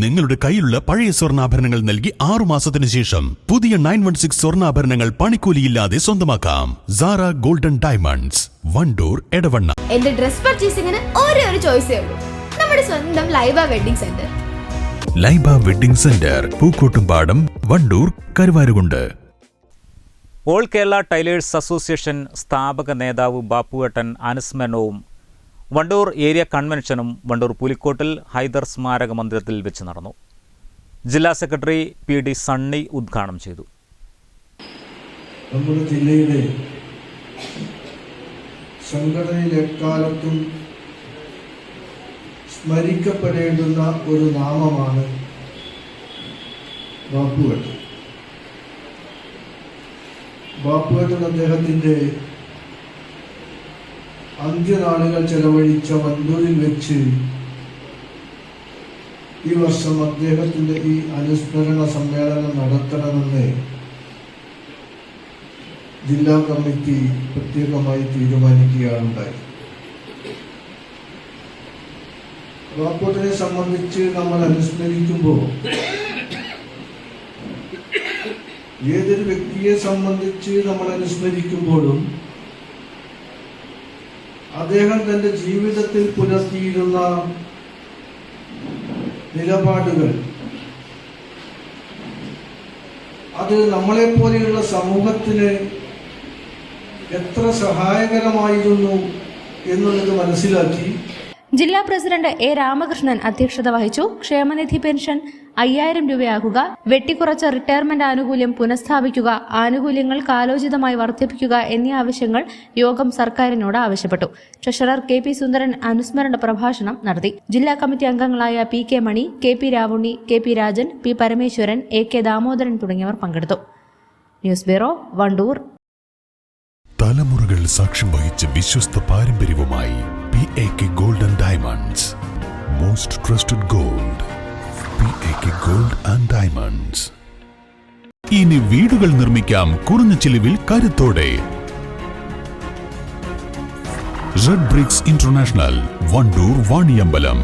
നിങ്ങളുടെ കയ്യിലുള്ള പഴയ സ്വർണാഭരണങ്ങൾ നൽകി ആറു മാസത്തിന് ശേഷം പുതിയ നയൻ വൺ സിക്സ് സ്വർണാഭരണങ്ങൾ പണിക്കൂലിയില്ലാതെ സ്വന്തമാക്കാം. Sara golden diamonds Wandoor Edavanna. എന്റെ ഡ്രസ് പർച്ചേസിംഗിന് ഒരേ ഒരു ചോയ്സേ ഉള്ളൂ. നമ്മുടെ സ്വന്തം Laiba wedding centre Laiba wedding centre Pookkottumpadam Wandoor Karuvarakundu. All Kerala tailors association സ്ഥാപക നേതാവ് ബാപ്പുവേട്ടൻ അനുസ്മരണവും വണ്ടൂർ ഏരിയ കൺവെൻഷനും വണ്ടൂർ പുലിക്കോട്ടിൽ ഹൈദർ സ്മാരക മന്ദിരത്തിൽ വെച്ച് നടന്നു. ജില്ലാ സെക്രട്ടറി പി ഡി സണ്ണി ഉദ്ഘാടനം ചെയ്തു. നമ്മുടെ ജില്ലയിലെ സംഘടനയിൽ സ്മരിക്കപ്പെടേണ്ടുന്ന ഒരു നാമമാണ് ബാപ്പുവേട്ടൻ. ബാപ്പുവേട്ടൻ അദ്ദേഹത്തിന്റെ അന്ത്യനാളുകൾ ചെലവഴിച്ച വണ്ടൂരിൽ വെച്ച് ഈ വർഷം അദ്ദേഹത്തിന്റെ ഈ അനുസ്മരണ സമ്മേളനം നടത്തണമെന്ന് ജില്ലാ കമ്മിറ്റി പ്രത്യേകമായി തീരുമാനിക്കുകയാണുണ്ടായി റാപ്പോർട്ടിനെ സംബന്ധിച്ച് നമ്മൾ അനുസ്മരിക്കുമ്പോൾ ഏതൊരു വ്യക്തിയെ സംബന്ധിച്ച് നമ്മൾ അനുസ്മരിക്കുമ്പോഴും അദ്ദേഹം തന്റെ ജീവിതത്തിൽ പുലർത്തിയിരുന്ന നിലപാടുകൾ അത് നമ്മളെ പോലെയുള്ള സമൂഹത്തിന് എത്ര സഹായകരമായിരുന്നു എന്നുള്ളത് മനസ്സിലാക്കി ജില്ലാ പ്രസിഡന്റ് എ രാമകൃഷ്ണൻ അധ്യക്ഷത വഹിച്ചു. ക്ഷേമനിധി പെൻഷൻ അയ്യായിരം രൂപയാകുക. വെട്ടിക്കുറച്ച റിട്ടയർമെന്റ് ആനുകൂല്യം പുനഃസ്ഥാപിക്കുക. ആനുകൂല്യങ്ങൾ കാലോചിതമായി വർദ്ധിപ്പിക്കുക എന്നീ ആവശ്യങ്ങൾ യോഗം സർക്കാരിനോട് ആവശ്യപ്പെട്ടു. ട്രഷറർ കെ പി സുന്ദരൻ അനുസ്മരണ പ്രഭാഷണം നടത്തി. ജില്ലാ കമ്മിറ്റി അംഗങ്ങളായ P K Mani K P Ravunni K P Rajan P Parameswaran A K Damodaran തുടങ്ങിയവർ പങ്കെടുത്തു. News bureau Wandoor. തലമുറകൾ സാക്ഷ്യം വഹിച്ച വിശ്വസ്ത പാരമ്പര്യവുമായി P A K golden diamonds most trusted gold P A K gold and diamonds ഇനി വീടുകൾ നിർമ്മിക്കാം കുറഞ്ഞ ചിലവിൽ കരുത്തോടെ. Red bricks international Wandoor Vaniyambalam